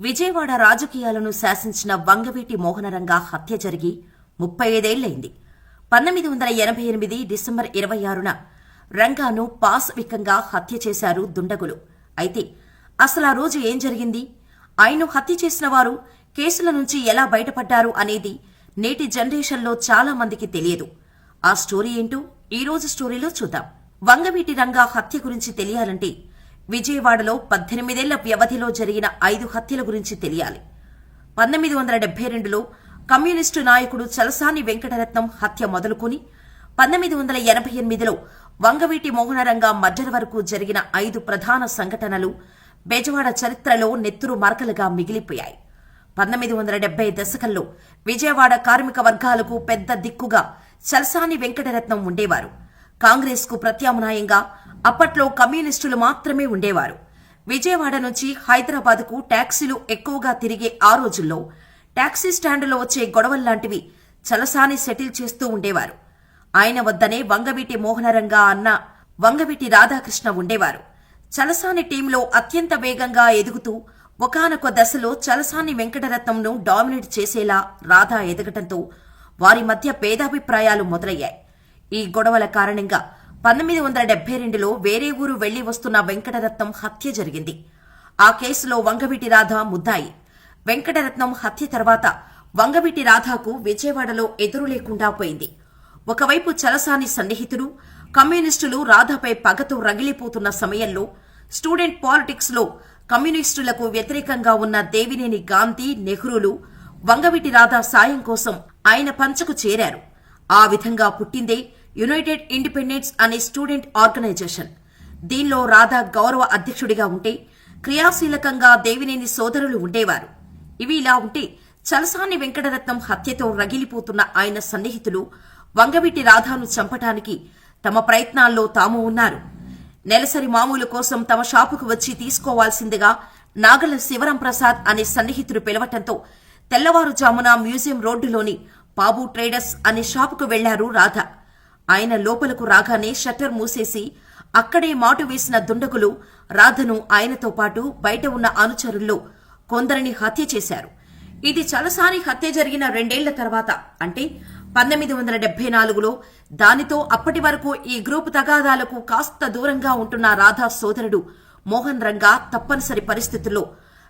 విజయవాడ రాజకీయాలను శాసించిన వంగవీటి మోహనరంగ హత్య జరిగి ముప్పై ఐదేళ్ళైంది పంతొమ్మిది వందల ఎనభై ఎనిమిది డిసెంబర్ ఇరవై ఆరున రంగాను పాశవికంగా హత్య చేశారు దుండగులు. అయితే అసలు ఆ రోజు ఏం జరిగింది? ఆయన్ను హత్య చేసిన వారు కేసుల నుంచి ఎలా బయటపడ్డారు అనేది నేటి జనరేషన్లో చాలా మందికి తెలియదు. ఆ స్టోరీ ఏంటో ఈ రోజు స్టోరీలో చూద్దాం. వంగవీటి రంగా హత్య గురించి తెలియాలంటే విజయవాడలో పద్దెనిమిదేళ్ళ వ్యవధిలో జరిగిన ఐదు హత్యల గురించి తెలియాలి. పంతొమ్మిది వందల డెబ్బై రెండులో కమ్యూనిస్టు నాయకుడు చలసాని వెంకటరత్నం హత్య మొదలుకొని పంతొమ్మిది వందల ఎనభై ఎనిమిదిలో వంగవీటి మోహనరంగ మర్డర్ వరకు జరిగిన ఐదు ప్రధాన సంఘటనలు బెజవాడ చరిత్రలో నెత్తురు మరకలుగా మిగిలిపోయాయి. పంతొమ్మిది వందల డెబ్బై దశకంలో విజయవాడ కార్మిక వర్గాలకు పెద్ద దిక్కుగా చలసాని వెంకటరత్నం ఉండేవారు. కాంగ్రెస్కు ప్రత్యామ్నాయంగా అప్పట్లో కమ్యూనిస్టులు మాత్రమే ఉండేవారు. విజయవాడ నుంచి హైదరాబాద్కు ట్యాక్సీలు ఎక్కువగా తిరిగే ఆ రోజుల్లో టాక్సీ స్టాండ్లో వచ్చే గొడవల్లాంటివి చలసాని సెటిల్ చేస్తూ ఉండేవారు. ఆయన వద్దనే వంగవీటి మోహనరంగా అన్న వంగవీటి రాధాకృష్ణ ఉండేవారు. చలసాని టీంలో అత్యంత వేగంగా ఎదుగుతూ ఒకానొక దశలో చలసాని వెంకటరత్నంను డామినేట్ చేసేలా రాధా ఎదగటంతో వారి మధ్య భేదాభిప్రాయాలు మొదలయ్యాయి. ఈ గొడవల కారణంగా పంతొమ్మిది వందల డెబ్బై రెండులో వేరే ఊరు వెళ్ళి వస్తున్న వెంకటరత్నం హత్య జరిగింది. ఆ కేసులో వంగవీటి రాధ ముద్దాయి. వెంకటరత్నం హత్య తర్వాత వంగవీటి రాధాకు విజయవాడలో ఎదురు లేకుండా పోయింది. ఒకవైపు చలసాని సన్నిహితులు కమ్యూనిస్టులు రాధాపై పగతో రగిలిపోతున్న సమయంలో స్టూడెంట్ పాలిటిక్స్లో కమ్యూనిస్టులకు వ్యతిరేకంగా ఉన్న దేవినేని గాంధీ నెహ్రూలు వంగవీటి రాధా సాయం కోసం ఆయన పంచకు చేరారు. ఆ విధంగా పుట్టిందే యునైటెడ్ ఇండిపెండెన్స్ అనే స్టూడెంట్ ఆర్గనైజేషన్. దీనిలో రాధా గౌరవ అధ్యక్షుడిగా ఉంటే క్రియాశీలకంగా దేవినేని సోదరులు ఉండేవారు. ఇవి ఇలా ఉంటే చలసాని వెంకటరత్నం హత్యతో రగిలిపోతున్న ఆయన సన్నిహితులు వంగవీటి రాధాను చంపటానికి తమ ప్రయత్నాల్లో తాము ఉన్నారు. నెలసరి మామూలు కోసం తమ షాపుకు వచ్చి తీసుకోవాల్సిందిగా నాగల శివరం ప్రసాద్ అనే సన్నిహితుడు పిలవటంతో తెల్లవారుజామున మ్యూజియం రోడ్డులోని బాబు ట్రేడర్స్ అనే షాపుకు వెళ్ళారు రాధ. ఆయన లోపలకు రాగానే షట్టర్ మూసేసి అక్కడే మాటు వేసిన దుండగులు రాధను ఆయనతో పాటు బయట ఉన్న అనుచరుల్లో కొందరిని హత్య చేశారు. ఇది చలసాని హత్య జరిగిన రెండేళ్ళ తర్వాత. అంటే పంతొమ్మిది వందల డెబ్బై నాలుగులో దానితో అప్పటి వరకు ఈ గ్రూప్ తగాదాలకు కాస్త దూరంగా ఉంటున్న రాధా సోదరుడు మోహన్ రంగా తప్పనిసరి పరిస్థితుల్లో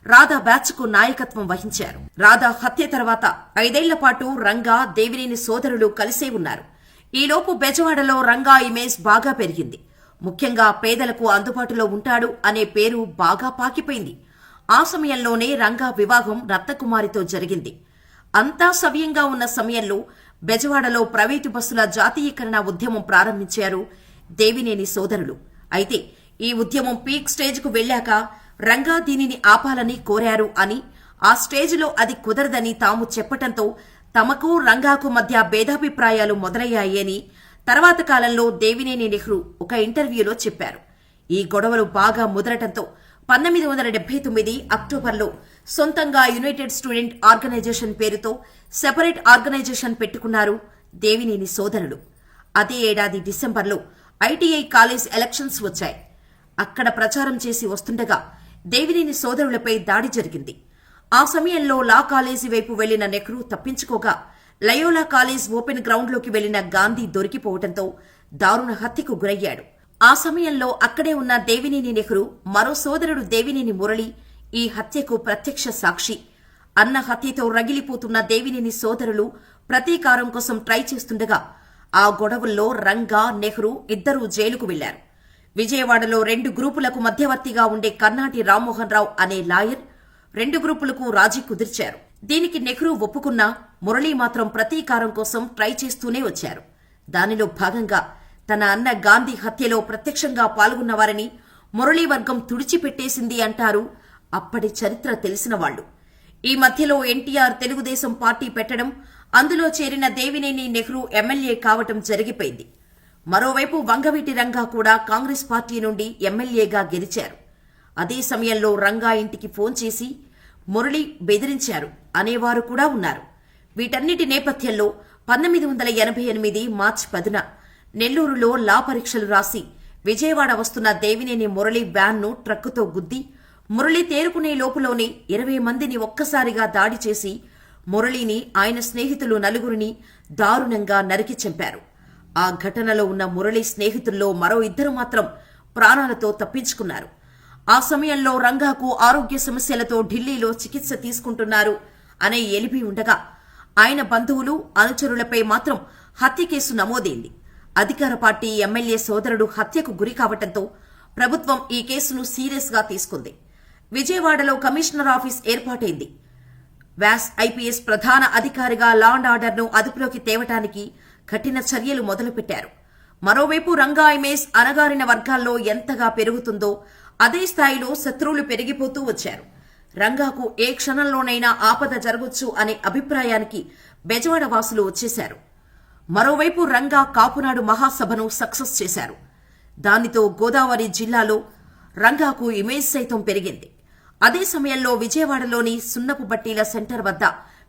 రాధా బ్యాచ్కు నాయకత్వం వహించారు. రాధా హత్య తర్వాత ఐదేళ్ళ పాటు రంగా దేవినేని సోదరులు కలిసే ఉన్నారు. ఈలోపు బెజవాడలో రంగా ఇమేజ్ బాగా పెరిగింది. ముఖ్యంగా పేదలకు అందుబాటులో ఉంటాడు అనే పేరు బాగా పాకిపోయింది. ఆ సమయంలోనే రంగా వివాహం రత్నకుమారితో జరిగింది. అంతా సవ్యంగా ఉన్న సమయంలో బెజవాడలో ప్రైవేటు బస్సుల జాతీయకరణ ఉద్యమం ప్రారంభించారు దేవినేని సోదరులు. అయితే ఈ ఉద్యమం పీక్ స్టేజ్కు వెళ్ళాక రంగా దీనిని ఆపాలని కోరారు అని ఆ స్టేజ్లో అది కుదరదని తాము చెప్పటంతో తమకు రంగాకు మధ్య భేదాభిప్రాయాలు మొదలయ్యాయని తర్వాత కాలంలో దేవినేని నెహ్రూ ఒక ఇంటర్వ్యూలో చెప్పారు. ఈ గొడవలు బాగా ముదరటంతో పంతొమ్మిది వందల డెబ్బై తొమ్మిది అక్టోబర్లో సొంతంగా యునైటెడ్ స్టూడెంట్ ఆర్గనైజేషన్ పేరుతో సెపరేట్ ఆర్గనైజేషన్ పెట్టుకున్నారు దేవినేని సోదరులు. అదే ఏడాది డిసెంబర్లో ఐటీఐ కాలేజ్ ఎలక్షన్స్ వచ్చాయి. అక్కడ ప్రచారం చేసి వస్తుండగా దేవినేని సోదరులపై దాడి జరిగింది. ఆ సమయంలో లా కాలేజీ వైపు వెళ్ళిన నెహ్రూ తప్పించుకోగా లయోలా కాలేజ్ ఓపెన్ గ్రౌండ్లోకి వెళ్ళిన గాంధీ దొరికిపోవడంతో దారుణ హత్యకు గురయ్యాడు. ఆ సమయంలో అక్కడే ఉన్న దేవినేని నెహ్రూ మరో సోదరుడు దేవినేని మురళి ఈ హత్యకు ప్రత్యక్ష సాక్షి. అన్న హత్యతో రగిలిపోతున్న దేవినేని సోదరులు ప్రతీకారం కోసం ట్రై చేస్తుండగా ఆ గొడవల్లో రంగా నెహ్రూ ఇద్దరూ జైలుకు వెళ్ళారు విజయవాడలో రెండు గ్రూపులకు మధ్యవర్తిగా ఉండే కర్నాటి రామ్మోహన్ రావు అనే లాయర్ రెండు గ్రూపులకు రాజీ కుదిర్చారు. దీనికి నెహ్రూ ఒప్పుకున్నా మురళీ మాత్రం ప్రతీకారం కోసం ట్రై చేస్తూనే వచ్చారు. దానిలో భాగంగా తన అన్న గాంధీ హత్యలో ప్రత్యక్షంగా పాల్గొన్నవారని మురళీ వర్గం తుడిచిపెట్టేసింది అంటారు అప్పటి చరిత్ర తెలిసిన వాళ్ళు ఈ మధ్యలో ఎన్టీఆర్ తెలుగుదేశం పార్టీ పెట్టడం అందులో చేరిన దేవినేని నెహ్రూ ఎమ్మెల్యే కావటం జరిగిపోయింది. మరోవైపు వంగవీటి రంగా కూడా కాంగ్రెస్ పార్టీ నుండి ఎమ్మెల్యేగా గెలిచారు. అదే సమయంలో రంగా ఇంటికి ఫోన్ చేసి మురళి బెదిరించారు. అనేవారు కూడా ఉన్నారు. వీటన్నిటి నేపథ్యంలో పంతొమ్మిది వందల ఎనభై ఎనిమిది మార్చి పదున నెల్లూరులో లా పరీక్షలు రాసి విజయవాడ వస్తున్న దేవినేని మురళి వ్యాన్ను ట్రక్కుతో గుద్ది మురళి తేరుకునే లోపులోనే ఇరవై మందిని ఒక్కసారిగా దాడి చేసి మురళిని ఆయన స్నేహితులు నలుగురిని దారుణంగా నరికి చంపారు. ఆ ఘటనలో ఉన్న మురళి స్నేహితుల్లో మరో ఇద్దరు మాత్రం ప్రాణాలతో తప్పించుకున్నారు. ఆ సమయంలో రంగాకు ఆరోగ్య సమస్యలతో ఢిల్లీలో చికిత్స తీసుకుంటున్నారు. అనే ఎలిపి ఉండగా ఆయన బంధువులు అనుచరులపై మాత్రం హత్య కేసు నమోదైంది. అధికార పార్టీ ఎమ్మెల్యే సోదరుడు హత్యకు గురి కావటంతో ప్రభుత్వం ఈ కేసును సీరియస్గా తీసుకుంది. విజయవాడలో కమిషనర్ ఆఫీస్ ఏర్పాటైంది. వ్యాస్ ఐపీఎస్ ప్రధాన అధికారిగా లా అండ్ ఆర్డర్ను అదుపులోకి తేవటానికి కఠిన చర్యలు మొదలుపెట్టారు. మరోవైపు రంగా ఇమేజ్ అణగారిన వర్గాల్లో ఎంతగా పెరుగుతుందో అదే స్థాయిలో శత్రువులు పెరిగిపోతూ వచ్చారు. రంగాకు ఏ క్షణంలోనైనా ఆపద జరగొచ్చు అనే అభిప్రాయానికి బెజవాడ వాసులు వచ్చేశారు. మరోవైపు రంగా కాపునాడు మహాసభను సక్సెస్ చేశారు. దానితో గోదావరి జిల్లాలో రంగాకు ఇమేజ్ సైతం పెరిగింది. అదే సమయంలో విజయవాడలోని సున్నపు బట్టీల సెంటర్ వద్ద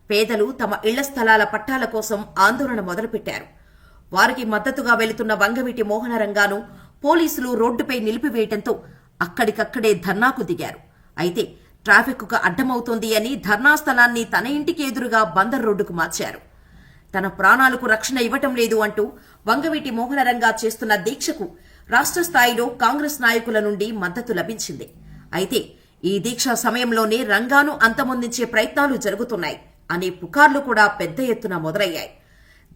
పేదలు తమ ఇళ్ళ స్థలాల పట్టాల కోసం ఆందోళన మొదలుపెట్టారు. వారికి మద్దతుగా వెళుతున్న వంగవీటి మోహనరంగాను పోలీసులు రోడ్డుపై నిలిపివేయటంతో అక్కడికక్కడే ధర్నాకు దిగారు. అయితే ట్రాఫిక్కు అడ్డమవుతోంది అని ధర్నా స్థలాన్ని తన ఇంటికి ఎదురుగా బందర్ రోడ్డుకు మార్చారు. తన ప్రాణాలకు రక్షణ ఇవ్వటం లేదు అంటూ వంగవీటి మోహనరంగా చేస్తున్న దీక్షకు రాష్ట్ర స్థాయిలో కాంగ్రెస్ నాయకుల నుండి మద్దతు లభించింది. అయితే ఈ దీక్ష సమయంలోనే రంగాను అంతమొందించే ప్రయత్నాలు జరుగుతున్నాయి అనే పుకార్లు కూడా పెద్ద ఎత్తున మొదలయ్యాయి.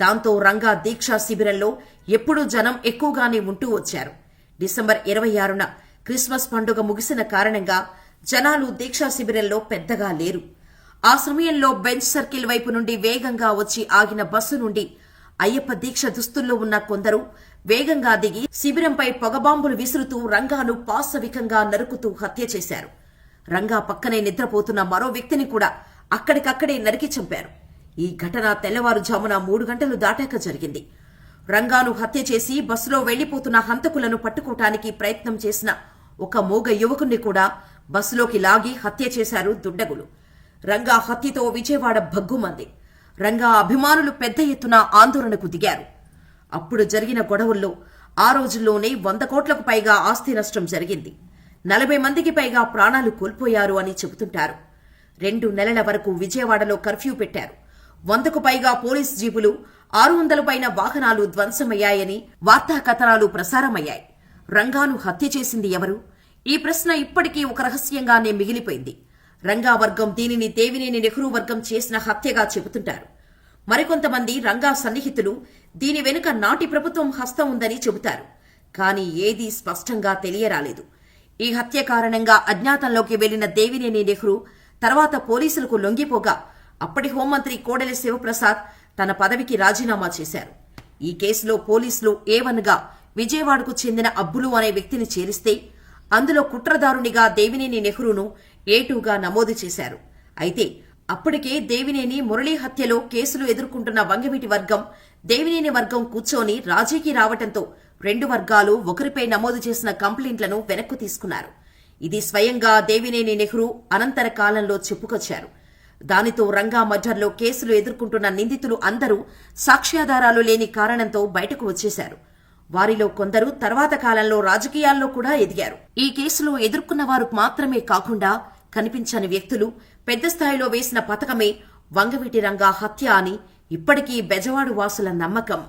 దాంతో రంగా దీక్షా శిబిరంలో ఎప్పుడూ జనం ఎక్కువగానే ఉంటూ వచ్చారు. డిసెంబర్ ఇరవై ఆరున క్రిస్మస్ పండుగ ముగిసిన కారణంగా జనాలు దీక్షా శిబిరంలో పెద్దగా లేరు. ఆ సమయంలో బెంచ్ సర్కిల్ వైపు నుండి వేగంగా వచ్చి ఆగిన బస్సు నుండి అయ్యప్ప దీక్ష దుస్తుల్లో ఉన్న కొందరు వేగంగా దిగి శిబిరంపై పొగబాంబులు విసురుతూ రంగాను పాశవికంగా నరుకుతూ హత్య చేశారు. రంగా పక్కనే నిద్రపోతున్న మరో వ్యక్తిని కూడా అక్కడికక్కడే నరికి చంపారు. ఈ ఘటన తెల్లవారుజామున మూడు గంటలు దాటాక జరిగింది. రంగాను హత్య చేసి బస్సులో వెళ్ళిపోతున్న హంతకులను పట్టుకోటానికి ప్రయత్నం చేసిన ఒక మూగ యువకుణ్ణి కూడా బస్సులోకి లాగి హత్య చేశారు దుండగులు. రంగా హత్యతో విజయవాడ భగ్గుమంది రంగా అభిమానులు పెద్ద ఎత్తున ఆందోళనకు దిగారు. అప్పుడు జరిగిన గొడవల్లో ఆ రోజుల్లోనే వంద కోట్లకు పైగా ఆస్తి నష్టం జరిగింది. నలభై మందికి పైగా ప్రాణాలు కోల్పోయారు అని చెబుతుంటారు. రెండు నెలల వరకు విజయవాడలో కర్ఫ్యూ పెట్టారు. వందకు పైగా పోలీస్ జీపులు ఆరు వందల పైన వాహనాలు ధ్వంసమయ్యాయని వార్తా కథనాలు ప్రసారమయ్యాయి. రంగాను హత్య చేసింది ఎవరు? ఈ ప్రశ్న ఇప్పటికీ ఒక రహస్యంగానే మిగిలిపోయింది. రంగా వర్గం దీనిని దేవినేని నెహ్రూ వర్గం చేసిన హత్యగా చెబుతుంటారు. మరికొంతమంది రంగా సన్నిహితులు దీని వెనుక నాటి ప్రభుత్వం హస్తం ఉందని చెబుతారు. కానీ ఏదీ స్పష్టంగా తెలియరాలేదు. ఈ హత్య కారణంగా అజ్ఞాతంలోకి వెళ్ళిన దేవినేని నెహ్రూ తర్వాత పోలీసులకు లొంగిపోగా అప్పటి హోంమంత్రి కోడెల శివప్రసాద్ తన పదవికి రాజీనామా చేశారు. ఈ కేసులో పోలీసులు ఏవన్గా విజయవాడకు చెందిన అబ్బులు అనే వ్యక్తిని చేరిస్తే అందులో కుట్రదారునిగా దేవినేని నెహ్రూను ఏటూగా నమోదు చేశారు. అయితే అప్పటికే దేవినేని మురళీ హత్యలో కేసులు ఎదుర్కొంటున్న వంగవీటి వర్గం దేవినేని వర్గం కూర్చొని రాజీకి రావటంతో రెండు వర్గాలు ఒకరిపై నమోదు చేసిన కంప్లైంట్లను వెనక్కు తీసుకున్నారు. ఇది స్వయంగా దేవినేని నెహ్రూ అనంతర కాలంలో చెప్పుకొచ్చారు. దానితో రంగా మర్డర్లో కేసులు ఎదుర్కొంటున్న నిందితులు అందరూ సాక్ష్యాధారాలు లేని కారణంతో బయటకు వచ్చేశారు. వారిలో కొందరు తర్వాత కాలంలో రాజకీయాల్లో కూడా ఎదిగారు. ఈ కేసులో ఎదుర్కొన్న వారు మాత్రమే కాకుండా కనిపించని వ్యక్తులు పెద్ద స్థాయిలో వేసిన పథకమే వంగవీటి రంగా హత్య అని ఇప్పటికీ బెజవాడు వాసుల నమ్మకం.